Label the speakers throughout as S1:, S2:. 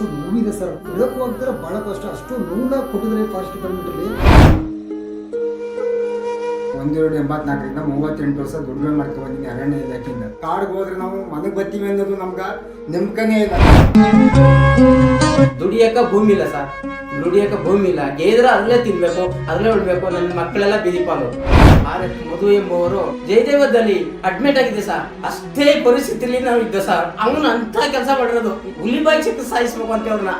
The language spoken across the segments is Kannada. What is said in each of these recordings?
S1: ಅಷ್ಟು ನೋವಿದೆ ಸರ್. ಹೇಳಕ್ಕೂ ಆಗ್ತಾರೆ ಬಹಳ ಕಷ್ಟ. ಅಷ್ಟು ನೋವನ್ನ ಕೊಟ್ಟಿದ್ದಾರೆ ಫಾಸ್ಟ್ ಡಿಪಾರ್ಟ್ಮೆಂಟ್ ಅಲ್ಲಿ.
S2: ಒಂದೆರಡು ಎಂಬತ್ನಾಲ್ಕರಿಂದ ಮೂವತ್ತೆಂಟು ವರ್ಷ ದುಡಿಮೆ ಮಾಡ್ತೀವಿ ಬಂದಿನಿ ಅರಣ್ಯ ಇಲಾಖೆಯಿಂದ. ಕಾಡ್ಗೆ ಹೋದ್ರೆ ನಾವು ಮನೆಗೆ ಬರ್ತೀವಿ ಅನ್ನೋದು ನಮ್ಗೆ ನಂಬಿಕೆನೇ ಇಲ್ಲ.
S3: ದುಡಿಯಕ ಭೂಮಿ ಇಲ್ಲ ಸರ್. ದುಡಿಯಕ ಭೂಮಿ ಇಲ್ಲ. ಗೇದ್ರ ಅಲ್ಲೇ ತಿನ್ಬೇಕು ಅಲ್ಲೇ ಉಳ್ಬೇಕು ನನ್ನ ಮಕ್ಕಳೆಲ್ಲ ಬೀದಿಪಾಲು. ಆರ್ ಎಫ್ ಮಧು ಎಂಬುವರು ಜಯದೇವದಲ್ಲಿ ಅಡ್ಮಿಟ್ ಆಗಿದೆ ಸರ್. ಅಷ್ಟೇ ಪರಿಸ್ಥಿತಿಲಿ ನಾವು ಇದ್ದೆ ಸರ್. ಅವನು ಅಂತ ಕೆಲಸ ಮಾಡಿರೋದು. ಹುಲಿಬಾಯಿ ಚಿಕ್ಕ ಸಾಯಿಸ್ಬೇಕು ಅಂತ ಅವ್ರನ್ನ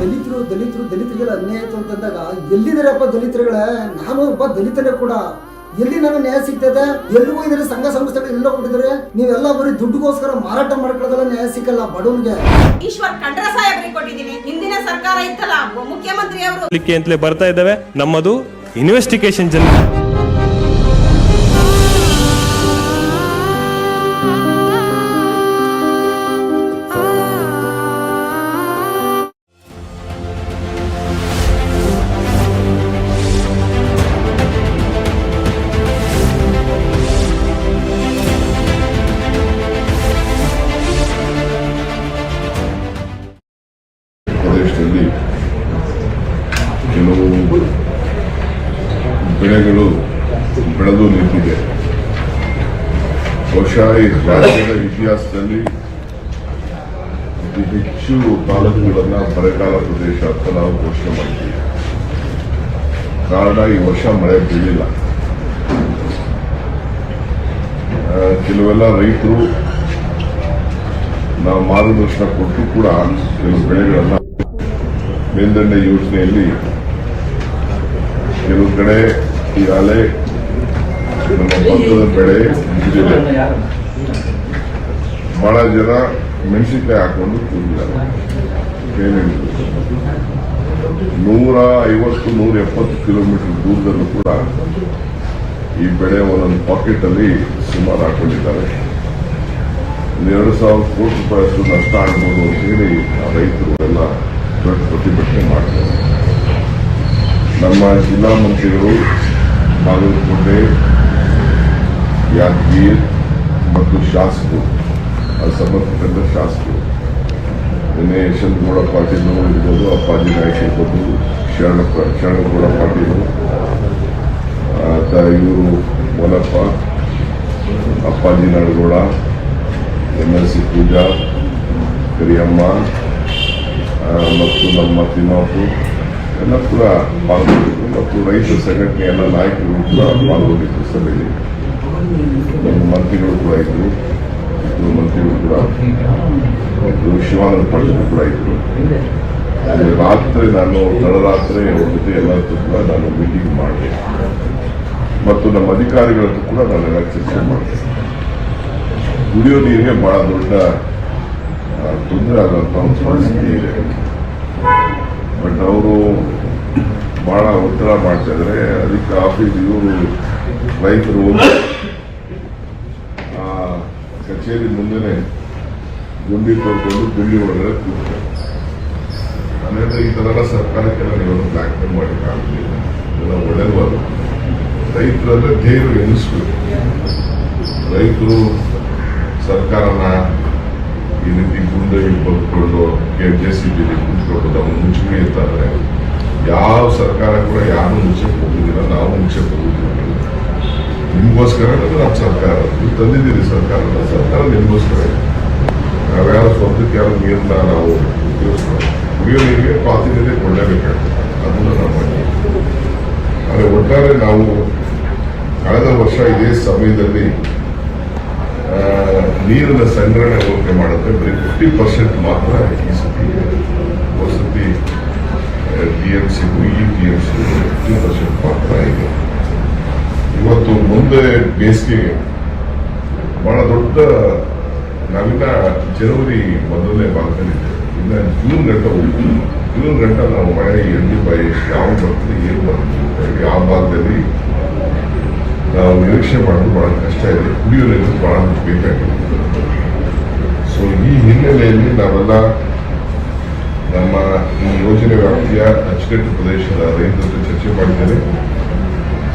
S1: ದಲಿತರು ದಲಿತರು ದಲಿತರಿಗೆಲ್ಲ ಅನ್ಯಾಯ ಆಯ್ತು ಅಂತಂದಾಗ ಎಲ್ಲಿದ್ದಾರಪ್ಪ ದಲಿತರುಗಳೇ? ನಾನು ಒಬ್ಬ ದಲಿತನೇ ಕೂಡ. ಎಲ್ಲಿ ನನಗೆ ನ್ಯಾಯ ಸಿಗ್ತದೆ? ಎಲ್ಲಿಗೂ ಇದ್ರೆ ಸಂಘ ಸಂಸ್ಥೆಗಳು ಎಲ್ಲ ಕೊಟ್ಟಿದ್ರೆ ನೀವೆಲ್ಲ ಬರೀ ದುಡ್ಡುಗೋಸ್ಕರ ಮಾರಾಟ ಮಾಡ್ಕೊಳ್ಳೋದಲ್ಲ ನ್ಯಾಯ ಸಿಕ್ಕಲ್ಲ ಬಡವನಿಗೆ.
S4: ಈಶ್ವರ್ ಖಂಡ್ರ ಸಾಹೇಬರಿಗೆ ಕೊಟ್ಟಿದ್ದೀನಿ. ಹಿಂದಿನ ಸರ್ಕಾರ ಇತ್ತಲ್ಲ ಮುಖ್ಯಮಂತ್ರಿ ಅವರು
S5: ಅಂತಲೇ ಬರ್ತಾ ಇದ್ದಾವೆ. ನಮ್ಮದು ಇನ್ವೆಸ್ಟಿಗೇಷನ್ ಜನ.
S6: ಬಹುಶಃ ಈ ರಾಜ್ಯದ ಇತಿಹಾಸದಲ್ಲಿ ಅತಿ ಹೆಚ್ಚು ತಾಲೂಕುಗಳನ್ನ ಬರಗಾಲ ಪ್ರದೇಶ ಅಂತ ನಾವು ಘೋಷಣೆ ಮಾಡಿದ್ದೀವಿ ಕಾರಣ ಈ ವರ್ಷ ಮಳೆ ಬೀಳಿಲ್ಲ ಕೆಲವೆಲ್ಲ ರೈತರು ನಾವು ಮಾರ್ಗದರ್ಶನ ಕೊಟ್ಟು ಕೂಡ ಕೆಲವು ಬೆಳೆಗಳನ್ನ ಮೇಲ್ದಂಡೆ ಯೋಜನೆಯಲ್ಲಿ ಕೆಲವು ಕಡೆ ಈಗಾಗಲೇ ನಮ್ಮ ಭತ್ತದ ಬೆಳೆ ಮುಗಿದಿದೆ ಬಹಳ ಜನ ಮೆಣಸಿನಕಾಯಿ ಹಾಕೊಂಡು ಏನೇನು? ನೂರ ಐವತ್ತು ನೂರ ಎಪ್ಪತ್ತು ಕಿಲೋಮೀಟರ್ ದೂರದಲ್ಲೂ ಕೂಡ ಈ ಬೆಳೆ ಒಂದೊಂದು ಪಾಕೆಟ್ ಅಲ್ಲಿ ಸುಮಾರು ಹಾಕೊಂಡಿದ್ದಾರೆ. ಎರಡು ಸಾವಿರ ಕೋಟಿ ರೂಪಾಯಿ ಅಷ್ಟು ನಷ್ಟ ಆಗ್ಬೋದು ಅಂತ ಹೇಳಿ ಆ ರೈತರು ಎಲ್ಲ ದೊಡ್ಡ ಪ್ರತಿಭಟನೆ ಮಾಡ್ತಾರೆ. ನಮ್ಮ ಜಿಲ್ಲಾ ಮಂತ್ರಿಗಳು ಬಾಗಲಕೋಟೆ ಯಾದಗಿರಿ ಮತ್ತು ಶಾಸಕರು ಅದು ಸಂಬಂಧಪಟ್ಟಂತ ಶಾಸಕರು ನಿನ್ನೆ ಯಶವಂತಗೌಡ ಪಾಟೀಲ್ ಇರ್ಬೋದು ಅಪ್ಪಾಜಿ ನಾಯಕ್ ಇರ್ಬೋದು ಶರಣ ಶರಣಗೌಡ ಪಾಟೀಲ್ ಇವರು Molappa, Appaji Nadagouda M L C Pooja Kariyamma ಮತ್ತು ನಮ್ಮ ತಿಮ್ಮಾಪು ಎಲ್ಲ ಕೂಡ ಪಾಲ್ಗೊಂಡಿದ್ದರು ಮತ್ತು ರೈತ ಸಂಘಟನೆ ಎಲ್ಲ ನಾಯಕರು ಕೂಡ ಪಾಲ್ಗೊಂಡಿದ್ದರು ಸಭೆಯಲ್ಲಿ. ಮಂತ್ರಿಗಳು ಕೂಡ ಇದ್ರು. ಇಬ್ಬರು ಮಂತ್ರಿಗಳು ಕೂಡ. ಇದ್ರು ಶಿವಾನಂದ ಪಾಟೀಲ್ ಕೂಡ ಅಲ್ಲಿ ರಾತ್ರಿ ನಾನು, ತಡರಾತ್ರಿ ಅವ್ರ ಜೊತೆ ಎಲ್ಲರ ಕೂಡ ನಾನು ಮೀಟಿಂಗ್ ಮಾಡಿದೆ ಮತ್ತು ನಮ್ಮ ಅಧಿಕಾರಿಗಳ ಹತ್ರ ಕೂಡ ನಾನೆಲ್ಲ ಚರ್ಚೆ ಮಾಡಿದೆ. ಕುಡಿಯೋ ನೀರಿಗೆ ಬಹಳ ದೊಡ್ಡ ತೊಂದರೆ ಆದಂಥ ಒಂದು ಪರಿಸ್ಥಿತಿ ಇದೆ. ಬಟ್ ಅವರು ಬಹಳ ಒತ್ತಡ ಮಾಡ್ತಾ ಇದ್ದಾರೆ ಅದಕ್ಕೆ ಆಫೀಸ್ ಇವರು ರೈತರು ಕಚೇರಿ ಮುಂದೆನೆ ಗುಂಡಿ ತೊಳ್ಕೊಂಡು ಗುಂಡಿ ಒಳಗಡೆ ಕೂತ್ಕೊಂಡು. ಅಂದ್ರೆ ಈ ಎಲ್ಲ ಸರ್ಕಾರಕ್ಕೆಲ್ಲ ಮೇಲ್ ಮಾಡಲಿಕ್ಕಾಗಲಿಲ್ಲ ಇದೆಲ್ಲ ಒಳ್ಳೆಯದು ಅಲ್ಲ ರೈತರಲ್ಲೇ ಧೈರ್ಯ ಎನಿಸ್ಬೇಕು. ರೈತರು ಸರ್ಕಾರನ ಈ ರೀತಿ ಗುಂಡಗಿ ಬದುಕೊಂಡು ಕೆ ಜೆ ಸಿ ಬಿಲಿ ಕುಂತ್ಕೊಂಡು ನಾವು ಮುಂಚೆ ಇರ್ತಾರೆ. ಯಾವ ಸರ್ಕಾರ ಕೂಡ ಯಾರು ಮುಂಚೆ ಹೋಗುದಿಲ್ಲ, ನಾವು ಮುಂಚೆ ಹೋಗುದಿಲ್ಲ. ನಿಮಗೋಸ್ಕರ ನಮ್ಮ ಸರ್ಕಾರ ನೀವು ತಂದಿದ್ದೀರಿ ಸರ್ಕಾರ ಸರ್ಕಾರ ನಿಮಗೋಸ್ಕರ. ನಾವ್ಯಾವ ಸ್ವಂತಕ್ಕೆ ಯಾರು ನೀರನ್ನ ನಾವು ಉಪಯೋಗಿಸ್ತಾರೆ ಕುಡಿಯೋ ನೀರಿಗೆ ಪ್ರಾತಿನಿಧ್ಯ ಕೊಡಲೇಬೇಕಾಗ್ತದೆ ಅದನ್ನ ನಾವು ಮಾಡಿ. ಆದರೆ ಒಟ್ಟಾರೆ ನಾವು ಕಳೆದ ವರ್ಷ ಇದೇ ಸಮಯದಲ್ಲಿ ನೀರಿನ ಸಂಗ್ರಹಣೆ ಹೋಲಿಕೆ ಮಾಡಿದ್ರೆ ಬರೀ ಫಿಫ್ಟಿ ಪರ್ಸೆಂಟ್ ಮಾತ್ರ ಈ ಸತಿ ವಸತಿ ಟಿ ಎಂ ಸಿಗೂ ಈ ಟಿ ಎಂ ಸಿಗೂ ಫಿಫ್ಟಿ ಪರ್ಸೆಂಟ್ ಮಾತ್ರ ಇದೆ ಇವತ್ತು ಮುಂದೆ ಬೇಸಿಗೆಗೆ ಬಹಳ ದೊಡ್ಡ ನಾವಿನ್ನ ಜನವರಿ ಮೊದಲನೇ ಭಾಗದಲ್ಲಿದೆ. ಇನ್ನು ಜೂನ್ ಗಂಟೆ ಹೋಗ್ತೀವಿ ಜೂನ್ ಗಂಟೆ ನಾವು ಮಳೆ ಎಲ್ಲಿ ಬೈ ಯಾವ ಬರ್ತದೆ ಏನು ಬರ್ತದೆ ಯಾವ ಭಾಗದಲ್ಲಿ ನಾವು ನಿರೀಕ್ಷೆ ಮಾಡೋದು ಬಹಳ ಕಷ್ಟ ಇದೆ. ಕುಡಿಯೋ ನೀರು ಬಹಳ ಬೇಕಾಗಿದೆ. ಸೊ ಈ ಹಿನ್ನೆಲೆಯಲ್ಲಿ ನಾವೆಲ್ಲ ನಮ್ಮ ಈ ಯೋಜನೆ ವ್ಯಾಪ್ತಿಯ ಅಚ್ಚುಕಟ್ಟು ಪ್ರದೇಶದ ರೈತರ ಚರ್ಚೆ ಮಾಡಿದ್ದೇನೆ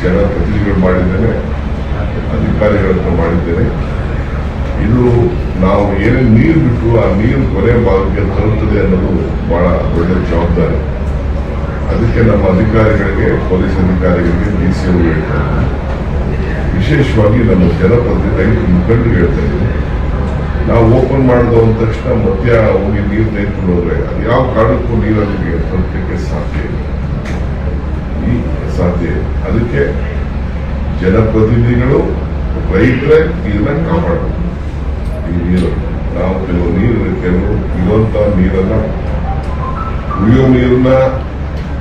S6: ಜನಪ್ರತಿನಿಧಿಗಳು ಮಾಡಿದ್ದೇನೆ ಅಧಿಕಾರಿಗಳ ಹತ್ರ ಮಾಡಿದ್ದೇನೆ. ಇದು ನಾವು ಏನೇನು ನೀರು ಬಿಟ್ಟು ಆ ನೀರು ಕೊನೆ ಭಾಗಕ್ಕೆ ತರುತ್ತದೆ ಅನ್ನೋದು ಬಹಳ ದೊಡ್ಡ ಜವಾಬ್ದಾರಿ. ಅದಕ್ಕೆ ನಮ್ಮ ಅಧಿಕಾರಿಗಳಿಗೆ, ಪೊಲೀಸ್ ಅಧಿಕಾರಿಗಳಿಗೆ ಡಿ ಸಿ ಅವರು ಇದ್ದಾರೆ. ವಿಶೇಷವಾಗಿ ನಮ್ಮ ಜನಪ್ರತಿ ರೈತ ಮುಖಂಡರು ಹೇಳ್ತಾ ಇದ್ದೀನಿ ನಾವು ಓಪನ್ ಮಾಡಿದ ಅಂದ ತಕ್ಷಣ ಮಧ್ಯ ಹೋಗಿ ನೀರು ತೆಗೆದುಕೊಂಡು ಹೋದ್ರೆ ಅದು ಯಾವ ಕಾರಣಕ್ಕೂ ನೀರು ಅಲ್ಲಿಗೆ ತಲುಪಲಿಕ್ಕೆ ಸಾಧ್ಯ ಇಲ್ಲ. ಈ ಸಾಧ್ಯ ಅದಕ್ಕೆ ಜನಪ್ರತಿನಿಧಿಗಳು, ರೈತರೇ ನೀರನ್ನ ಕಾಪಾಡಬೇಕು. ಈ ನೀರು, ನಾವು ಕೆಲವು ನೀರು ಕೆಲವು ಇರುವಂತ ನೀರನ್ನ ಕುಡಿಯೋ ನೀರನ್ನ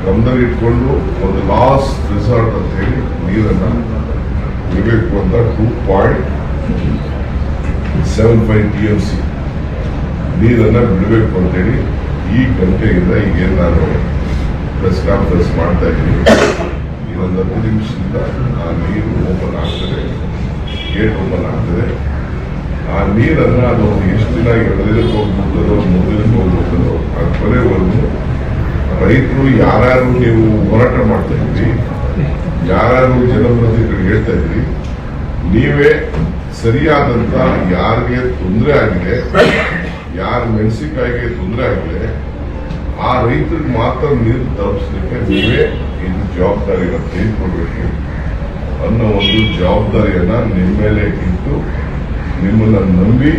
S6: ಗಮನದಲ್ಲಿ ಇಟ್ಕೊಂಡು ಒಂದು ಲಾಸ್ಟ್ ರಿಸಾರ್ಟ್ ಅಂತ ಹೇಳಿ ನೀರನ್ನ ಬಿಡಬೇಕು ಅಂತ two point seven five T M C ನೀರನ್ನ ಬಿಡಬೇಕು ಅಂತೇಳಿ ಈ ಗಂಟೆಯಿಂದ ಈಗೇನು ನಾನು ಪ್ರೆಸ್ ಕಾನ್ಫರೆನ್ಸ್ ಮಾಡ್ತಾ ಇದ್ದೀನಿ ಇನ್ನೊಂದು ಹತ್ತು ನಿಮಿಷದಿಂದ ಆ ನೀರು ಓಪನ್ ಆಗ್ತದೆ. ಗೇಟ್ ಓಪನ್ ಆಗ್ತದೆ. ಆ ನೀರನ್ನು ಅದು ಎಷ್ಟು ದಿನ ಎರಡು ದಿನಕ್ಕೆ ಹೋಗ್ಬಿಡ್ತದೋ ಮೂರು ದಿನಕ್ಕೆ ಹೋಗ್ಬಿಡ್ತದೋ ಅದು ಕೊನೆವರೆಗೂ ರೈತರು ಯಾರ್ಯಾರು ನೀವು ಹೋರಾಟ ಮಾಡ್ತಾ ಇದ್ರಿ ಯಾರ್ಯಾರು ಜನಪ್ರತಿನಿಧಿಗಳು ಹೇಳ್ತಾ ಇದ್ರಿ ನೀವೇ ಸರಿಯಾದಂತ ಯಾರಿಗೆ ತೊಂದರೆ ಆಗಿದೆ, ಯಾರ ಮೆಣಸಿನಕಾಯಿಗೆ ತೊಂದರೆ ಆಗಿದೆ ಆ ರೈತರಿಗೆ ಮಾತ್ರ ನೀರು ತಲುಪಿಸ್ಲಿಕ್ಕೆ ನೀವೇ ಇದು ಜವಾಬ್ದಾರಿಯನ್ನು ತೆಗೆದುಕೊಳ್ಬೇಕು ಅನ್ನೋ ಒಂದು ಜವಾಬ್ದಾರಿಯನ್ನ ನಿಮ್ಮ ಮೇಲೆ ಇಟ್ಟು ನಿಮ್ಮನ್ನ ನಂಬಿ,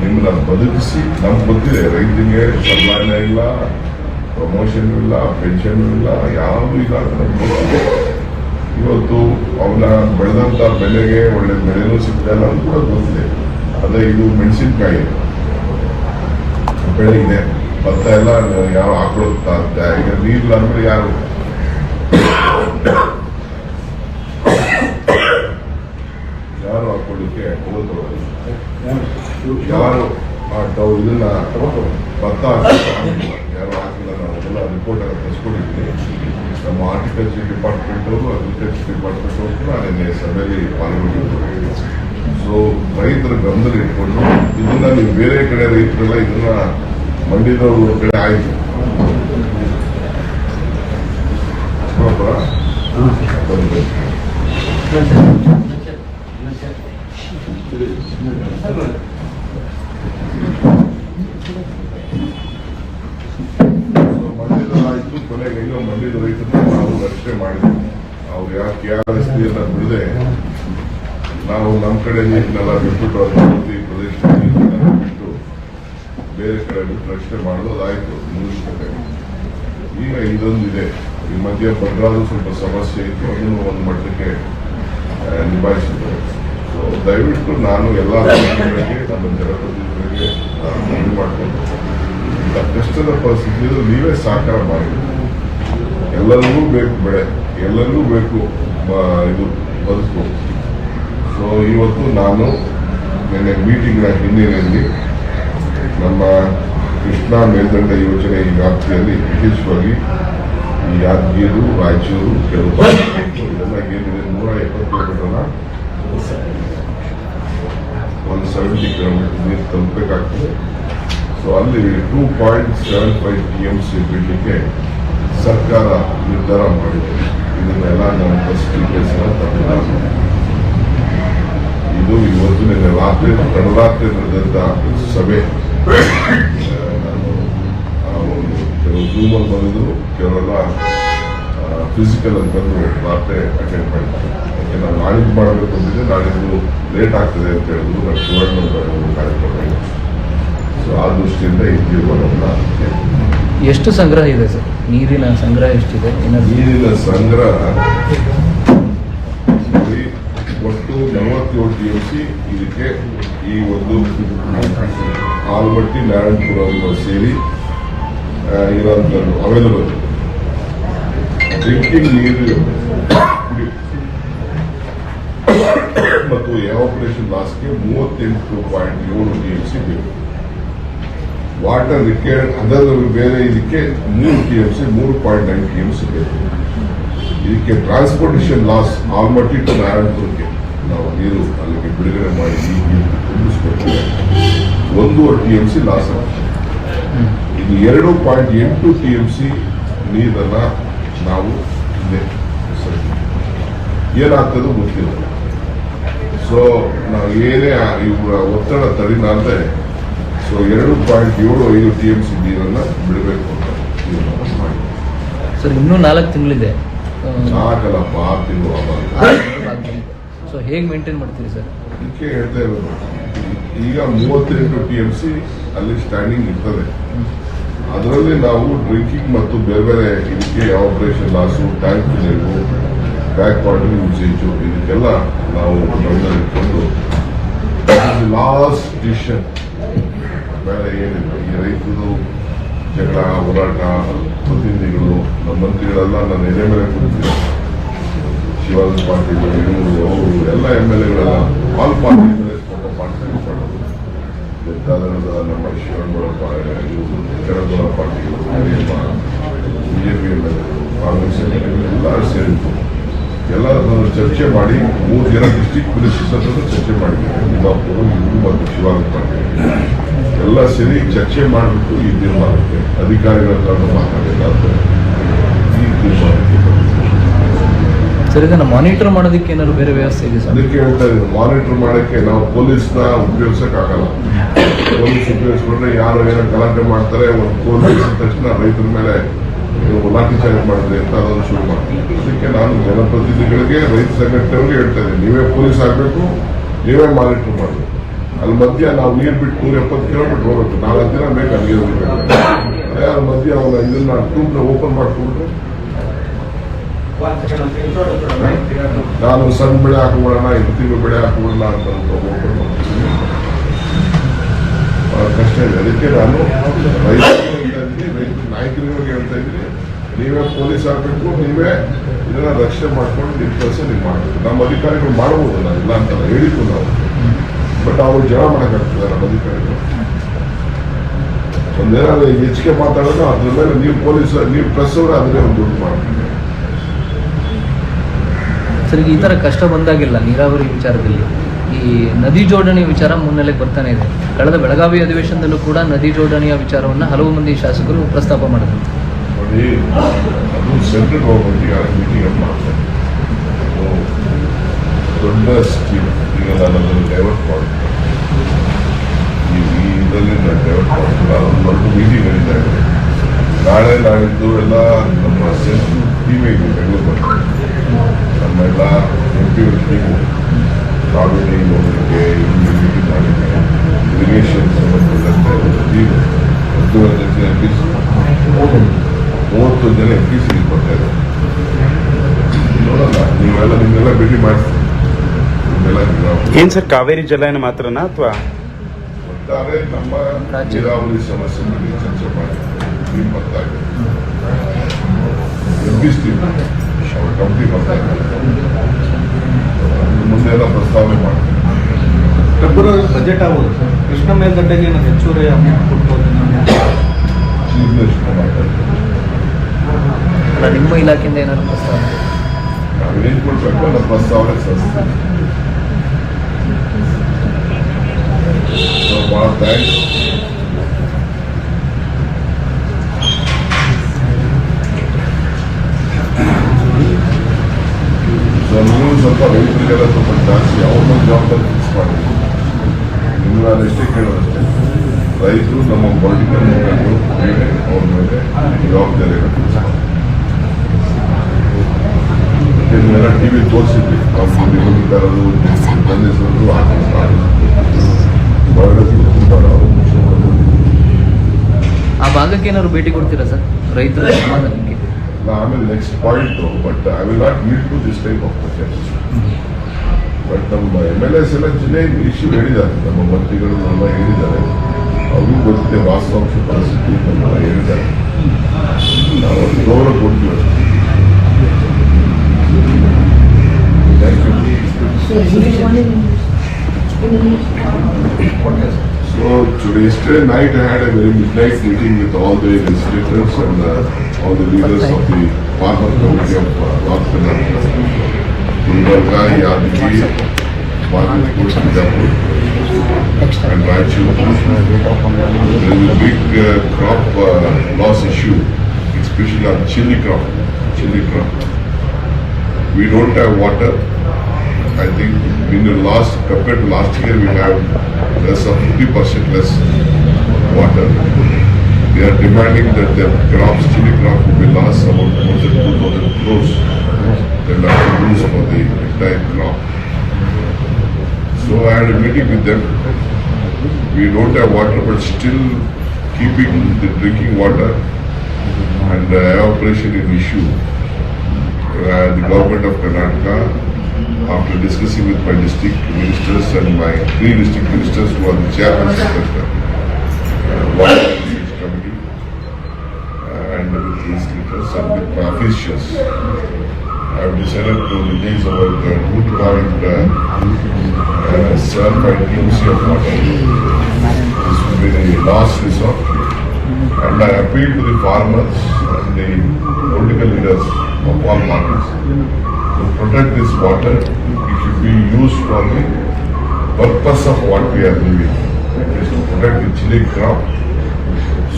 S6: ನಿಮ್ಮನ್ನ ಬದುಕಿಸಿ. ನಮ್ಗೆ ಗೊತ್ತಿದೆ, ರೈತರಿಗೆ ಸನ್ಮಾನ ಇಲ್ಲ, ಪ್ರಮೋಷನ್ ಇಲ್ಲ, ಪೆನ್ಷನ್ ಇಲ್ಲ, ಯಾವುದು ಇಲ್ಲ ಇವತ್ತು ಅವನ ಬೆಳೆದಂತ ಬೆಲೆಗೆ ಒಳ್ಳೆ ಬೆಲೆನೂ ಸಿಗ್ತಾ ಇಲ್ಲ ಕೂಡ ಗೊತ್ತಿದೆ. ಅದೇ ಇದು ಮೆಣಸಿನ್ಕಾಯಿ ಬೆಳೆ ಇದೆ. ಭತ್ತ ಎಲ್ಲ ಯಾರು ಹಾಕೊಳ್ಳುತ್ತಾ ಈಗ ನೀರಿಲ್ಲ ಅಂದ್ರೆ ಯಾರು? ಯಾರು ಹಾಕೊಳ್ಳಿಕ್ಕೆ ಯಾರು? ಇದನ್ನ ಭತ್ತ ಯಾರು ಹಾಕಿಲ್ಲ ನಾವು ಎಲ್ಲ ರಿಪೋರ್ಟ್ ಎಲ್ಲ ತರಿಸ್ಕೊಂಡಿದ್ದೀನಿ ನಮ್ಮ ಆರ್ಟಿಕಲ್ಚರ್ ಡಿಪಾರ್ಟ್ಮೆಂಟ್ ಅವರು ಅಗ್ರಿಕಲ್ಚರ್ ಡಿಪಾರ್ಟ್ಮೆಂಟ್ ಅವರು ನಿನ್ನೆ ಸಭೆಯಲ್ಲಿ ಪಾಲ್ಗೊಂಡಿದ್ದರು ಸೊ ರೈತರ ಗಮನ ಇಟ್ಕೊಂಡು ಇದನ್ನ ನೀವು ಬೇರೆ ಕಡೆ ರೈತರೆಲ್ಲ ಇದನ್ನ ಮಂಡಿದವರು ಬೆಳೆ ಕಡೆ ಆಯ್ತು ಮಂಡ್ಯದ ಕೊನೆಗೆ ಇನ್ನೂ ಮಂಡ್ಯದ ರೈತರನ್ನ ನಾವು ರಕ್ಷಣೆ ಮಾಡಿದ್ವಿ. ಅವ್ರು ಯಾಕೆ ಕೆ ಆರ್ ಎಸ್ ಬಿಡದೆ ನಾವು ನಮ್ಮ ಕಡೆ ನೀರನ್ನೆಲ್ಲ ಬಿಟ್ಬಿಟ್ಟು ಪ್ರದೇಶದಲ್ಲಿ ಬೇರೆ ಕಡೆ ರಕ್ಷಣೆ ಮಾಡೋದು ಅದಾಯಿತು ಮುಗಿಸ್ಬೇಕು ಈಗ ಇದೊಂದು ಇದೆ ಈ ಮಧ್ಯೆ ಭದ್ರಾದು ಸ್ವಲ್ಪ ಸಮಸ್ಯೆ ಇತ್ತು, ಅದನ್ನು ಒಂದು ಮಟ್ಟಕ್ಕೆ ನಿಭಾಯಿಸಿದ್ದೇವೆ ಸೊ ದಯವಿಟ್ಟು ನಾನು ಎಲ್ಲ ನಮ್ಮ ಜನಪ್ರತಿನಿಧಿಗಳಿಗೆ ಮನವಿ ಮಾಡಿಕೊಂಡು ಕಷ್ಟದ ಪರಿಸ್ಥಿತಿಯಲ್ಲಿ ನೀವೇ ಸಹಕಾರ ಮಾಡಿ. ಎಲ್ಲರಿಗೂ ಬೇಕು ಬೆಳೆ, ಎಲ್ಲರಿಗೂ ಬೇಕು ಇದು ಬದುಕು. ಸೊ ಇವತ್ತು ನಾನು ನಿನ್ನೆ ಮೀಟಿಂಗ್ನ ಹಿನ್ನೆಲೆಯಲ್ಲಿ ನಮ್ಮ ಕೃಷ್ಣಾ ಮೇಲ್ದಂಡ ಯೋಜನೆ ಈ ವ್ಯಾಪ್ತಿಯಲ್ಲಿ ವಿಶೇಷವಾಗಿ ಈ ಯಾದಗಿರು ರಾಯಚೂರು, ಕೆಲವು ಇದೆಲ್ಲ ನೂರ ಎಪ್ಪತ್ತು ಕಿಲೋಮೀಟರ್ನ ಒಂದು ಸೆವೆಂಟಿ ಕಿಲೋಮೀಟರ್ ನೀರು ತಲುಪಬೇಕಾಗ್ತದೆ. ಸೊ ಅಲ್ಲಿ two point seven five T M C ಬಿಡಲಿಕ್ಕೆ ಸರ್ಕಾರ ನಿರ್ಧಾರ ಮಾಡಿದೆ. ಇದನ್ನೆಲ್ಲ ನಮ್ಮ ಫಸ್ಟ್ ಎಲ್ಲ ತಗೊಂಡು ಇದು ಇವತ್ತು ನಿನ್ನೆ ರಾತ್ರಿ ತಡರಾತ್ರಿ ನಡೆದಂತಹ ಸಭೆ. ಕೆಲವು ಜೂಮಲ್ಲಿ ಕೆಲವೆಲ್ಲ ಫಿಸಿಕಲ್ ಅಲ್ಲಿ ಬಂದು ರಾತ್ರಿ ಅಟೆಂಡ್ ಮಾಡಿದ್ದಾರೆ ಯಾಕೆ ನಾನು ನಾಳಿದ್ದು ಮಾಡಬೇಕು ಅಂತಿದ್ರೆ ನಾಳಿದ್ದು ಲೇಟ್ ಆಗ್ತದೆ ಅಂತ ಹೇಳಿದ್ರು ನಾನು ಸುವರ್ಣ ಕಾರ್ಯಕ್ರಮ ಸೊ ಆ ದೃಷ್ಟಿಯಿಂದ ಈ ತೀರ್ಮಾನವನ್ನು
S7: ಎಷ್ಟು ಸಂಗ್ರಹ ಇದೆ ಸರ್? ನೀರಿನ ಸಂಗ್ರಹ ಎಷ್ಟಿದೆ?
S6: ನೀರಿನ ಸಂಗ್ರಹ ಒಟ್ಟು ನಲವತ್ತೇಳು ಟಿ ಎಂ ಸಿ ಇದಕ್ಕೆ ಈ ಒಂದು ಆಲ್ಮಟ್ಟಿ ನಾರಾಯಣಪುರ ಸೇರಿ ಆ, ಇರೋಂಥದ್ದು ಅವೈಲಬಲ್ ಡ್ರಿಂಕಿಂಗ್ ನೀರು ಕುಡಿ- ಮತ್ತು ಎವಾಪರೇಷನ್ ಲಾಸ್ಗೆ ಮೂವತ್ತೆಂಟು ಪಾಯಿಂಟ್ ಏಳು ಟಿ ಎಂ ಸಿ ಬೇಕು ವಾಟರ್ ರಿಕ್ವೈರ್ಡ್ ಅದರ ಬೇರೆ ಇದಕ್ಕೆ ಮೂರು ಟಿ ಎಂ ಸಿ ಮೂರು point nine T M C ಬೇಕು ಇದಕ್ಕೆ ಟ್ರಾನ್ಸ್ಪೋರ್ಟೇಷನ್ ಲಾಸ್ ಆಲ್ಮಟ್ಟಿ ಟು ನಾರಾಯಣಪುರಕ್ಕೆ ನಾವು ನೀರು ಅಲ್ಲಿಗೆ ಬಿಡುಗಡೆ ಮಾಡಿ ನೀರು ತುಂಬಿಸಬೇಕು ಒಂದೂವರೆ ಟಿ ಎಂ ಸಿ ಲಾಸ್ ಆಗುತ್ತೆ. ಇದು ಎರಡು ಪಾಯಿಂಟ್ ಎಂಟು ಟಿ ಎಂ ಸಿ ನೀರನ್ನ ನಾವು ಏನಾಗ್ತದೋ ಗೊತ್ತಿಲ್ಲ. ಸೊ ನಾವು ಏನೇ ಇವರ ಒತ್ತಡ ತಡಿನಾದ್ರೆ ಸೊ ಎರಡು ಪಾಯಿಂಟ್ ಏಳು ಐದು ಟಿ ಎಂ ಸಿ ನೀರನ್ನು ಬಿಡಬೇಕು ಅಂತ ತೀರ್ಮಾನ ಮಾಡಿ
S7: ಸರ್ ಇನ್ನೂ ನಾಲ್ಕು ತಿಂಗಳಿದೆ.
S6: ಸಾಕಲ್ಲಪ್ಪ ಆರು ತಿಂಗಳು
S7: ಸೊ ಹೇಗೆ ಮೇಂಟೈನ್ ಮಾಡ್ತೀರಿ ಸರ್
S6: ಅದಕ್ಕೆ ಹೇಳ್ತಾ ಇರೋದು, ಈಗ ಮೂವತ್ತೆಂಟು ಟಿ ಎಂ ಸಿ ಅಲ್ಲಿ ಸ್ಟ್ಯಾಂಡಿಂಗ್ ಇರ್ತದೆ. ಅದರಲ್ಲಿ ನಾವು ಡ್ರಿಂಕಿಂಗ್ ಮತ್ತು ಬೇರೆ ಬೇರೆ ಇದಕ್ಕೆ operation loss tank filling back water usage ಇದಕ್ಕೆಲ್ಲ ನಾವು ಇಟ್ಕೊಂಡು ಲಾಸ್ಟ್ ಡಿಶನ್ ಬೇರೆ ಏನಿಲ್ಲ. ಈ ರೈತರು ಜಗಳ, ಹೋರಾಟ, ಪ್ರತಿನಿಧಿಗಳು, ನಮ್ಮ ಮಂತ್ರಿಗಳೆಲ್ಲ ನಾನು ಎಲೆ ಮೇಲೆ ಕೂತಿದ್ದಾರೆ ಶಿವಾನಂದ ಪಾರ್ಟಿ ಎಲ್ಲ ಎಂ ಎಲ್ ಎಗಳ ಆಲ್ ಪಾರ್ಟಿ ನಮ್ಮ ಶಿವನಗೌಡಪ್ಪ ಎಂ ಎಲ್ ಎಲ್ಲರೂ ಸೇರಿತ್ತು ಎಲ್ಲರೂ ಚರ್ಚೆ ಮಾಡಿ, ಮೂರು ಜನ ಡಿಸ್ಟಿಕ್ ಪೊಲೀಸ್ ಚರ್ಚೆ ಮಾಡಿದ್ದೇವೆ ನಿಮ್ಮಾಪುರ ಇವರು ಮತ್ತು ಶಿವಾಜಿ ಎಲ್ಲ ಸೇರಿ ಚರ್ಚೆ ಮಾಡಿಬಿಟ್ಟು ಈ ತೀರ್ಮಾನಕ್ಕೆ ಅಧಿಕಾರಿಗಳ ಕಾರಣ ಮಾತಾಡಿಲ್ಲ ಈ ಬಂದಿದ್ದಾರೆ.
S7: ಸರ್, ಇದನ್ನು ಮಾನಿಟರ್ ಮಾಡೋದಕ್ಕೆ ಏನಾದ್ರು ಬೇರೆ ವ್ಯವಸ್ಥೆ ಇದೆ ಸರ್?
S6: ಅದಕ್ಕೆ ಹೇಳ್ತಾ ಇದ್ದೀನಿ ಮಾನಿಟರ್ ಮಾಡೋಕ್ಕೆ ನಾವು ಪೊಲೀಸ್ನ ಉಪಯೋಗಿಸೋಕ್ಕಾಗಲ್ಲ. ಪೊಲೀಸ್ ಉಪಯೋಗಿಸ್ಕೊಂಡ್ರೆ ಯಾರು ಏನೋ ಗಲಾಟೆ ಮಾಡ್ತಾರೆ, ಒಂದು ಪೊಲೀಸ್ ತಕ್ಷಣ ರೈತರ ಮೇಲೆ ಲಾಠಿಚಾರ್ಜ್ ಮಾಡಿದ್ರೆ ಅಂತ ಅದನ್ನು ಶುರು ಮಾಡ್ತೀವಿ. ಅದಕ್ಕೆ ನಾನು ಜನಪ್ರತಿನಿಧಿಗಳಿಗೆ, ರೈತ ಸಂಘಟನೆಗಳಿಗೆ ಹೇಳ್ತಾ ಇದ್ದೀನಿ, ನೀವೇ ಪೊಲೀಸ್ ಆಗಬೇಕು, ನೀವೇ ಮಾನಿಟರ್ ಮಾಡಬೇಕು ಅಲ್ಲಿ ಮಧ್ಯ ನಾವು ನೀರು ಬಿಟ್ಟು ನೂರ ಎಪ್ಪತ್ತು ಕಿಲೋಮೀಟರ್ ಹೋಗ್ಬೇಕು ನಾಲ್ಕು ದಿನ ಬೇಕು ಅಲ್ಲಿ ನೀರು ಅಲ್ಲಿ ಮಧ್ಯ ಅವನ ಇದನ್ನ ತುಂಬ ಓಪನ್ ಮಾಡ್ಕೊಂಡ್ರೆ ನಾನು ಸಣ್ಣ ಬೆಳೆ ಹಾಕೊಳ್ಳೋಣ ಇರ್ತೀವಿ ಬೆಳೆ ಹಾಕೊಳ್ಳ ಅಂತ ಕಷ್ಟ ಇದೆ. ಅದಕ್ಕೆ ನಾನು ರೈತರು ನಾಯಕರಿಗೆ ಹೇಳ್ತಾ ಇದ್ದೀನಿ, ನೀವೇ ಪೊಲೀಸ್ ಆಗಬೇಕು, ನೀವೇ ಇದನ್ನ ರಕ್ಷಣೆ ಮಾಡ್ಕೊಂಡು ನಿಮ್ಮ ಕೆಲಸ ನೀವು ಮಾಡಬೇಕು. ನಮ್ಮ ಅಧಿಕಾರಿಗಳು ಮಾಡಬಹುದು ನಾನು ಇಲ್ಲ ಅಂತ ಹೇಳಿದ್ದು ನಾವು. ಬಟ್ ಅವ್ರು ಜನ ಮಾಡೋಕ್ಕಾಗ್ತದೆ ನಮ್ಮ ಅಧಿಕಾರಿಗಳು. ಒಂದೇನಾದ್ರು ಹೆಚ್ಚಿಗೆ ಮಾತಾಡೋದು, ಅದ್ರ ಮೇಲೆ ನೀವು ಪೊಲೀಸ್, ನೀವು ಪ್ರೆಸ್ ಅವರೇ ಅದನ್ನೇ ಒಂದು ದುಡ್ಡು ಮಾಡ್ತೀವಿ
S7: ಸರ್ ಈ ಥರ ಕಷ್ಟ ಬಂದಾಗಿಲ್ಲ ನೀರಾವರಿ ವಿಚಾರದಲ್ಲಿ ಈ ನದಿ ಜೋಡಣೆ ವಿಚಾರ ಮುನ್ನೆಲೆಗೆ ಬರ್ತಾನೆ ಇದೆ. ಕಳೆದ ಬೆಳಗಾವಿ ಅಧಿವೇಶನದಲ್ಲೂ ಕೂಡ ನದಿ ಜೋಡಣೆಯ ವಿಚಾರವನ್ನು ಹಲವು ಮಂದಿ ಶಾಸಕರು ಪ್ರಸ್ತಾಪ ಮಾಡಿದರು.
S6: ಡೈವರ್ಟ್ ಡೈವರ್ಟ್ ಮೀಟಿಂಗ್ ಇದೆ ನಾಳೆ ನಾಳಿದ್ದು ಎಲ್ಲ ನಮ್ಮ ಸೆಂಟ್ರಲ್ ಟೀಮ್ ಇದೆ ಬೆಂಗಳೂರು ನಮ್ಮ ಎಲ್ಲ ಎಂ ಪಿಗಳ ಟೀಮು ಕಾವೇರಿ ನೋಡಲಿಕ್ಕೆ ಇಲ್ಲಿ ಮೀಟಿಂಗ್ ಮಾಡಲಿಕ್ಕೆ ಇರಿಗೇಷನ್ ಸಂಬಂಧಪಟ್ಟಂತೆ ಒಂದು ಟೀಮ್ ಹತ್ತುವರೆ ಜನ ಎಂ ಪಿ ಮೂವತ್ತು ಜನ ಎಂ ಪಿ ನಿಮ್ಮೆಲ್ಲ ನಿಮ್ಮೆಲ್ಲ
S8: ಏನ್ ಸರ್, ಕಾವೇರಿ ಜಲಾಯನ ಮಾತ್ರನಾ ಅಥವಾ?
S6: ಒಟ್ಟಾರೆ ನಮ್ಮ ನೀರಾವರಿ ಸಮಸ್ಯೆ ಚರ್ಚೆ ಮಾಡಿ. ಎಂ ಪಿ ಅವ್ರ ಕಂಪ್ನಿ ಬರ್ತಾ ಇದ್ದಾರೆ ಮುಂದೆ ಎಲ್ಲ ಪ್ರಸ್ತಾವನೆ ಮಾಡ್ತಾರೆ
S9: ಫೆಬ್ರವರಿ ಬಜೆಟ್ ಆಗೋದು ಸರ್ ಕೃಷ್ಣ ಮೇಲ್ದಂಡೆಗೆ ಏನು ಹೆಚ್ಚುವರಿ ಅಮೌಂಟ್ ಕೊಡ್ಬೋದು
S6: ಚೀಫ್ ಮಿನಿಸ್ಟರ್ ಮಾತಾಡ್ತಾರೆ
S7: ಅಲ್ಲ ನಿಮ್ಮ ಇಲಾಖೆಯಿಂದ ಏನಾದ್ರು ಪ್ರಸ್ತಾವ
S6: ನಾವೇನು ಕೊಡ್ಬೇಕು ಅನ್ನೋ ಪ್ರಸ್ತಾವನೆ ಸಲ್ಲಿಸ್ತೀವಿ ಸೊ ಭಾಳ ಥ್ಯಾಂಕ್ಸ್ ಸೊ ನೀವು ಸ್ವಲ್ಪ ರೈತರಿಗೆಲ್ಲ ಸ್ವಲ್ಪ ಜಾಸ್ತಿ ಅವ್ರನ್ನ ಜವಾಬ್ದಾರಿ ಫಿಕ್ಸ್ ಮಾಡಿ ನಿಮ್ಗೆ ನಾನು ಎಷ್ಟೇ ಕೇಳೋದಷ್ಟೇ ರೈತರು ನಮ್ಮ ಪೊಲಿಟಿಕಲ್ ಮುಖಂಡರು ಅವ್ರ ಮೇಲೆ ಜವಾಬ್ದಾರಿಯನ್ನು ಫಿಕ್ಸ್ ಮಾಡಿ ಇದನ್ನೆಲ್ಲ ಟಿ ವಿ ತೋರಿಸಿದ್ವಿ. ನಾವು ನಿಮಗೆ ತರೋದು ಬಂದಿಸೋದು
S7: ಆ ಭಾಗಕ್ಕೆ ಏನಾದ್ರು ಭೇಟಿ ಕೊಡ್ತೀರಾ ಸರ್? ರೈತರ ಸಮಾಧಾನಕ್ಕೆ
S6: ಆಮೇಲೆ next point but I will not meet to this type of project but ನಮ್ಮ ಎಮ್ ಎಲ್ ಎಸ್ ಎಲ್ಲ ಜಿಲ್ಲೆ ಇಶ್ಯೂ ಹೇಳಿದ್ದಾರೆ ನಮ್ಮ ಮಂತ್ರಿಗಳು ಎಲ್ಲ ಹೇಳಿದ್ದಾರೆ ಅವ್ರಿಗೂ ಗೊತ್ತಿದೆ ವಾಸ್ತವಾಂಶ ಪರಿಸ್ಥಿತಿ ನಮ್ಮೆಲ್ಲ ಹೇಳಿದ್ದಾರೆ ನಾವು ಒಂದು ಗೌರವ ಕೊಡ್ತೀವಿ ಅಷ್ಟೇ. Thank you. So today, yesterday night, I had a very midnight meeting with all the legislators and uh, all the leaders of the farmer committee of uh, North Karnataka. Gulbarga, Yadgiri, Bhagatpur, Bidapur, and Raichur. There is a big uh, crop uh, loss issue, especially on chili crop, chili crop. We don't have water. I think in the last, compared to last year, we have less of 50% less water. They are demanding that their crops, chili crop will be lost about more than 2,000 crores. They'll have to for the entire crop. So I had a meeting with them. We don't have water, but still keeping the drinking water and the evaporation issue. Uh, the government of Karnataka, after discussing with my district ministers and my three district ministers who are the chairmen of the uh, water committee, uh, and with these leaders and with my officials, I have decided to release our uh, good point, uh, uh, certified TMC of water. This will be the last resort. And I appeal to the farmers and the political leaders of all parties to protect this water. It should be used for the purpose of what we are living. It is to protect the chili crop.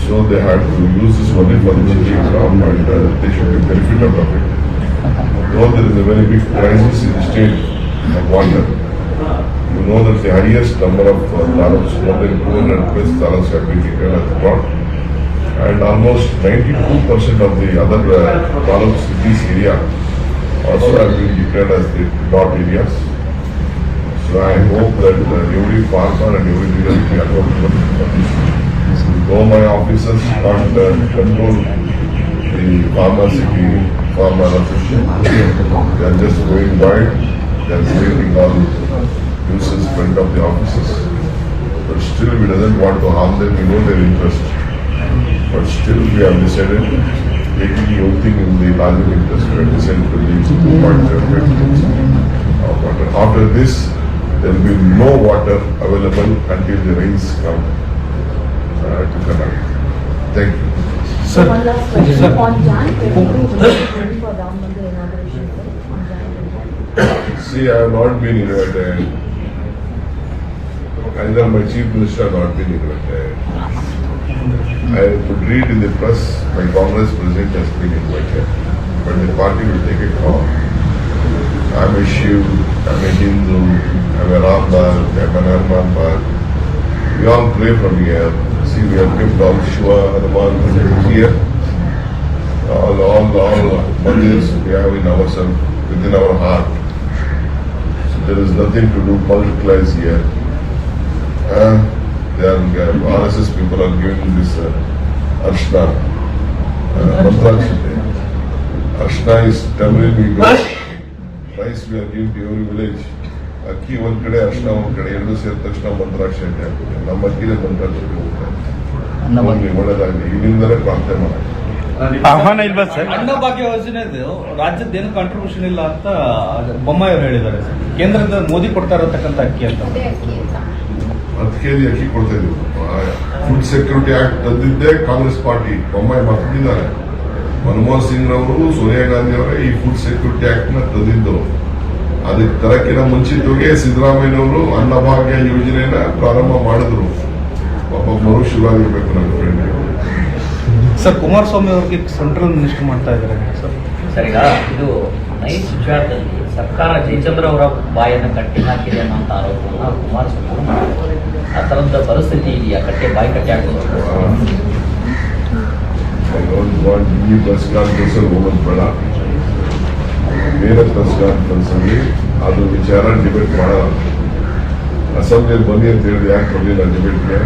S6: So they have to use this only for the chili crop and uh, they should be benefit out of it. Though there is a very big crisis in the state of water. You know that the highest number of uh, taluks, more than 200 plus taluks have been declared as drought. And almost 92% of the other uh, taluks in this area also have been declared as the drought areas. So I hope that uh, every farmer and every leader will be accountable for this. Though my officers can't uh, control the farmer city, farmer association, they are just going wild, they are creating all nuisance in front of the offices. But still, we doesn't want to harm them, we know their interest. But still, we have decided, taking everything in the larger interest, we have decided to leave of water. After this, there will be no water available until the rains come uh, to Karnataka. Thank you.
S9: Sir
S10: One last question. On Jan 22, for Ram Mandir inauguration, sir, on Jan 22.
S6: See, I have not been invited. Either my chief minister have not been invited. I could read in the press, my Congress president has been invited, but the party will take a call. I'm a Shiv, I'm a Hindu, I'm a Rambal, I'm an Hanuman We all pray from here. See, we have kept all Shiva, Hanuman here. All, all, all mandirs we have in ourselves, within our heart. So there is nothing to do politicalize here. Uh, are, uh, RSS people are giving this uh, Arshna, uh. Arshna is Tamil we go. Rice we are giving to every village. ಅಕ್ಕಿ ಒಂದ್ ಕಡೆ ಅರ್ಶನ ಒಂದ್ ಕಡೆ ಎರಡು ಸೇರಿದ ತಕ್ಷಣ ಮಂತ್ರಾಕ್ಷತೆ ಆಗ್ತದೆ ನಮ್ಮ ಅಕ್ಕಿದೆ ಮಂತ್ರಾಕ್ಷಿ ಹೋಗ್ತಾರೆ ಒಳ್ಳೇದಾಗಲಿ ಇಲ್ಲಿಂದಲೇ ಪ್ರಾರ್ಥನೆ ಮಾಡಿ
S8: ಆಹ್ವಾನ ಇಲ್ವಾ ಸರ್?
S9: ಅನ್ನಭಾಗ್ಯ ಯೋಜನೆದು ರಾಜ್ಯದ ಏನು ಕಾಂಟ್ರಿಬ್ಯೂಷನ್ ಇಲ್ಲ ಅಂತ ಬೊಮ್ಮಾಯಿ ಅವರು ಹೇಳಿದ್ದಾರೆ ಸರ್. ಕೇಂದ್ರದಿಂದ ಮೋದಿ ಕೊಡ್ತಾ ಇರತಕ್ಕಂಥ ಅಕ್ಕಿ ಅಂತ.
S10: ಅಕ್ಕಿ.
S6: ಹತ್ತು ಕೆ ಜಿ ಅಕ್ಕಿ ಕೊಡ್ತಾ ಇದ್ದೀವಿ. ಫುಡ್ ಸೆಕ್ಯೂರಿಟಿ ಆಕ್ಟ್ ತಂದಿದ್ದೇ ಕಾಂಗ್ರೆಸ್ ಪಾರ್ಟಿ. ಬೊಮ್ಮಾಯಿ ಮಾತಾಡಿದ್ದಾರೆ ಮನಮೋಹನ್ ಸಿಂಗ್ ಅವರು ಸೋನಿಯಾ ಗಾಂಧಿ ಅವರೇ ಈ ಫುಡ್ ಸೆಕ್ಯೂರಿಟಿ ಆಕ್ಟ್ನ ತಂದಿದ್ದು. ಅದಕ್ಕೆ ತರಕಿನ ಮುಂಚಿತವಾಗಿ ಸಿದ್ದರಾಮಯ್ಯನವರು ಅನ್ನಭಾಗ್ಯ ಯೋಜನೆಯನ್ನ ಪ್ರಾರಂಭ ಮಾಡಿದ್ರು. ಪಾಪ ಮರುಶುರುವಾಗಿರ್ಬೇಕು ನನ್ನ ಫ್ರೆಂಡ್
S9: ಸರ್ ಕುಮಾರಸ್ವಾಮಿ ಅವ್ರಿಗೆ ಸೆಂಟ್ರಲ್ ಮಿನಿಸ್ಟರ್ ಮಾಡ್ತಾ ಇದ್ದಾರೆ. ಸರ್.
S11: ಸರ್ ಈಗ ಇದು ನೈಸ್ ವಿಚಾರದಲ್ಲಿ ಸರ್ಕಾರ ಜಯಚಂದ್ರ ಅವರ ಬಾಯನ್ನು ಕಟ್ಟಿ ಹಾಕಿದೆ ಅನ್ನೋಂಥ ಆರೋಪವನ್ನು ಕುಮಾರಸ್ವಾಮಿ. ಆ ಥರದ ಪರಿಸ್ಥಿತಿ ಇದೆಯಾ? ಕಟ್ಟೆ ಬಾಯಿ ಕಟ್ಟಿ ಹಾಕೋದು?
S6: ಪ್ರೆಸ್ ಕಾನ್ಫರೆನ್ಸ್ ಹೋಗೋದು ಬೇಡ. ಬೇರೆ ಪ್ರೆಸ್ ಕನಸಲ್ಲಿ ಅದು ವಿಚಾರ ಡಿಬೇಟ್ ಮಾಡಲ್ಲ ಅಸೆಂಬ್ಲಿಯಲ್ಲಿ ಬನ್ನಿ ಅಂತ ಹೇಳಿ ಯಾಕೆ ಬರಲಿಲ್ಲ ಡಿಬೇಟ್ಗೆ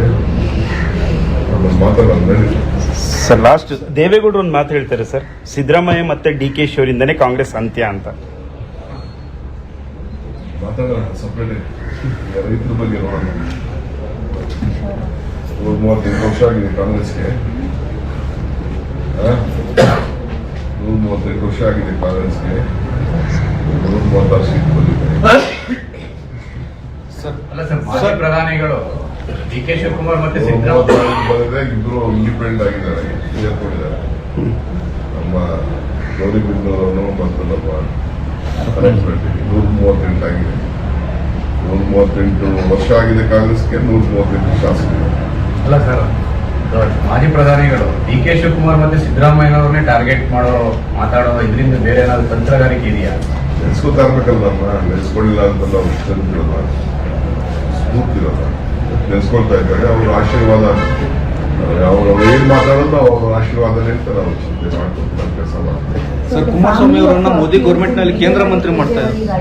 S8: ಸರ್ ಲಾಸ್ಟ್ ದೇವೇಗೌಡರು ಒಂದು ಮಾತು ಹೇಳ್ತಾರೆ ಸರ್ ಸಿದ್ದರಾಮಯ್ಯ ಮತ್ತೆ ಡಿ ಕೆ ಶಿ ಅವರಿಂದನೇ ಕಾಂಗ್ರೆಸ್ ಅಂತ್ಯ ಅಂತ.
S6: ಮಾತಾಡೋಣ ಸಪ್ರೇಟ್ ರೈತರ ಬಗ್ಗೆ ನೋಡೋಣ. ಮೂವತ್ತೈದು ವರ್ಷ ಆಗಿದೆ ಕಾಂಗ್ರೆಸ್ಗೆ. ಮೂವತ್ತೈದು ವರ್ಷ ಆಗಿದೆ ಕಾಂಗ್ರೆಸ್ಗೆ.
S9: ಸರ್
S12: ಅಲ್ಲ ಸರ್ ಸರ್ ಪ್ರಧಾನಿಗಳು ಡಿ ಕೆ ಶಿವಕುಮಾರ್ ಮತ್ತೆ ಸಿದ್ದರಾಮಯ್ಯ.
S6: ಇಬ್ರು ಇಂಡಿಪೆಂಡೆಂಟ್ ಆಗಿದ್ದಾರೆ ಸೇರ್ಕೊಂಡಿದ್ದಾರೆ ನಮ್ಮ ಗೌರಿ ಮತ್ತು ನಮ್ಮ ನೂರ ಮೂವತ್ತೆಂಟು ಆಗಿದೆ. ನೂರ ಮೂವತ್ತೆಂಟು ವರ್ಷ ಆಗಿದೆ ಕಾಂಗ್ರೆಸ್ಗೆ ನೂರ ಮೂವತ್ತೆಂಟು ಶಾಸಕರು.
S12: ಅಲ್ಲ ಸರ್ ಮಾಜಿ ಪ್ರಧಾನಿಗಳು ಡಿ ಕೆ ಶಿವಕುಮಾರ್ ಮತ್ತೆ ಸಿದ್ದರಾಮಯ್ಯನವ್ರನ್ನೇ ಟಾರ್ಗೆಟ್ ಮಾಡೋ, ಮಾತಾಡೋ, ಇದರಿಂದ ಬೇರೆ ಏನಾದ್ರು ತಂತ್ರಗಾರಿಕೆ ಇದೆಯಾ?
S6: ನೆನ್ಸ್ಕೊತಾ ಇರ್ಬೇಕಲ್ಲ ನಮ್ಮ ನೆನ್ಸ್ಕೊಳ್ಳಿಲ್ಲ ಅಂತ ನಾವು ಸ್ಟ್ರೆಂತ್ ಇರಲ್ಲ ಸ್ಮೂತ್ ಇರಲ್ಲ ನೆನ್ಸ್ಕೊಳ್ತಾ ಇದ್ದಾಗ ಅವ್ರ ಆಶೀರ್ವಾದ
S9: ಕುಮಾರಸ್ವಾಮಿ ಅವರನ್ನ ಮೋದಿ ಗೌರ್ಮೆಂಟ್ನಲ್ಲಿ ಕೇಂದ್ರ ಮಂತ್ರಿ ಮಾಡ್ತಾ ಇದ್ದಾರೆ.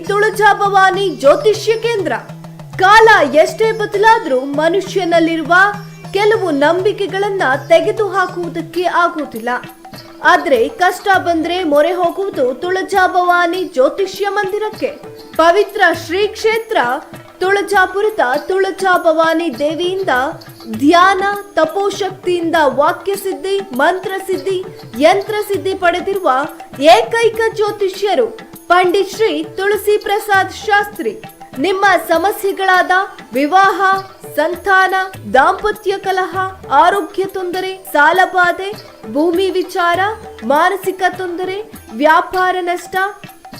S13: ತುಳಜಾ ಭವಾನಿ ಜ್ಯೋತಿಷ್ಯ ಕೇಂದ್ರ. ಕಾಲ ಎಷ್ಟೇ ಬದಲಾದ್ರೂ ಮನುಷ್ಯನಲ್ಲಿರುವ ಕೆಲವು ನಂಬಿಕೆಗಳನ್ನ ತೆಗೆದು ಹಾಕುವುದಕ್ಕೆ ಆಗುವುದಿಲ್ಲ. ಆದ್ರೆ ಕಷ್ಟ ಬಂದ್ರೆ ಮೊರೆ ಹೋಗುವುದು ತುಳಜಾ ಭವಾನಿ ಜ್ಯೋತಿಷ್ಯ ಮಂದಿರಕ್ಕೆ. ಪವಿತ್ರ ಶ್ರೀ ಕ್ಷೇತ್ರ ತುಳಜಾಪುರದ ತುಳಜಾ ಭವಾನಿ ದೇವಿಯಿಂದ ಧ್ಯಾನ, ತಪೋಶಕ್ತಿಯಿಂದ ವಾಕ್ಯ ಸಿದ್ಧಿ, ಮಂತ್ರ ಸಿದ್ಧಿ, ಯಂತ್ರ ಸಿದ್ಧಿ ಪಡೆದಿರುವ ಏಕೈಕ ಜ್ಯೋತಿಷ್ಯರು. ಪಂಡಿತ್ ಶ್ರೀ ತುಳಸಿ ಪ್ರಸಾದ್ ಶಾಸ್ತ್ರಿ. ನಿಮ್ಮ ಸಮಸ್ಯೆಗಳಾದ ವಿವಾಹ, ಸಂತಾನ, ದಾಂಪತ್ಯ ಕಲಹ, ಆರೋಗ್ಯ ತೊಂದರೆ, ಸಾಲಬಾಧೆ, ಭೂಮಿ ವಿಚಾರ, ಮಾನಸಿಕ ತೊಂದರೆ, ವ್ಯಾಪಾರ ನಷ್ಟ,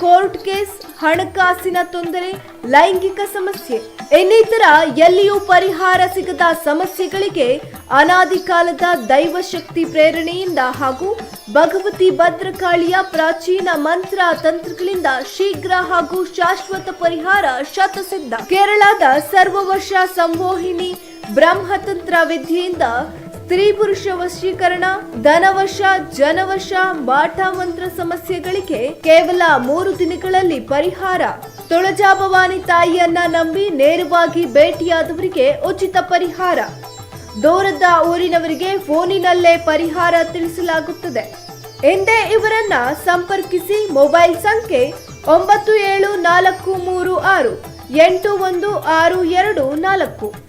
S13: ಕೋರ್ಟ್ ಕೇಸ್, ಹಣಕಾಸಿನ ತೊಂದರೆ, ಲೈಂಗಿಕ ಸಮಸ್ಯೆ. ಇನ್ನಿತರ ಎಲ್ಲಿಯೂ ಪರಿಹಾರ ಸಿಗದ ಸಮಸ್ಯೆಗಳಿಗೆ ಅನಾದಿ ಕಾಲದ ದೈವ ಶಕ್ತಿ ಪ್ರೇರಣೆಯಿಂದ ಹಾಗೂ ಭಗವತಿ ಭದ್ರಕಾಳಿಯ ಪ್ರಾಚೀನ ಮಂತ್ರ ತಂತ್ರಗಳಿಂದ ಶೀಘ್ರ ಹಾಗೂ ಶಾಶ್ವತ ಪರಿಹಾರ ಶತಸಿದ್ಧ. ಕೇರಳದ ಸರ್ವವಶ ಸಂಮೋಹಿನಿ ಬ್ರಹ್ಮತಂತ್ರ ವಿದ್ಯೆಯಿಂದ ಸ್ತ್ರೀ ಪುರುಷ ವಶೀಕರಣ, ಧನವಶ, ಜನವಶ ಮಾಟ ಮಂತ್ರ ಸಮಸ್ಯೆಗಳಿಗೆ ಕೇವಲ ಮೂರು ದಿನಗಳಲ್ಲಿ ಪರಿಹಾರ ತುಳಜಾಭವಾನಿ ತಾಯಿಯನ್ನ ನಂಬಿ ನೇರವಾಗಿ ಭೇಟಿಯಾದವರಿಗೆ ಉಚಿತ ಪರಿಹಾರ. ದೂರದ ಊರಿನವರಿಗೆ ಫೋನಿನಲ್ಲೇ ಪರಿಹಾರ ತಿಳಿಸಲಾಗುತ್ತದೆ. ಎಂದೇ ಇವರನ್ನ ಸಂಪರ್ಕಿಸಿ ಮೊಬೈಲ್ ಸಂಖ್ಯೆ ಒಂಬತ್ತು ಏಳು ನಾಲ್ಕು ಮೂರು ಆರು ಎಂಟು ಒಂದು ಆರು ಎರಡು ನಾಲ್ಕು.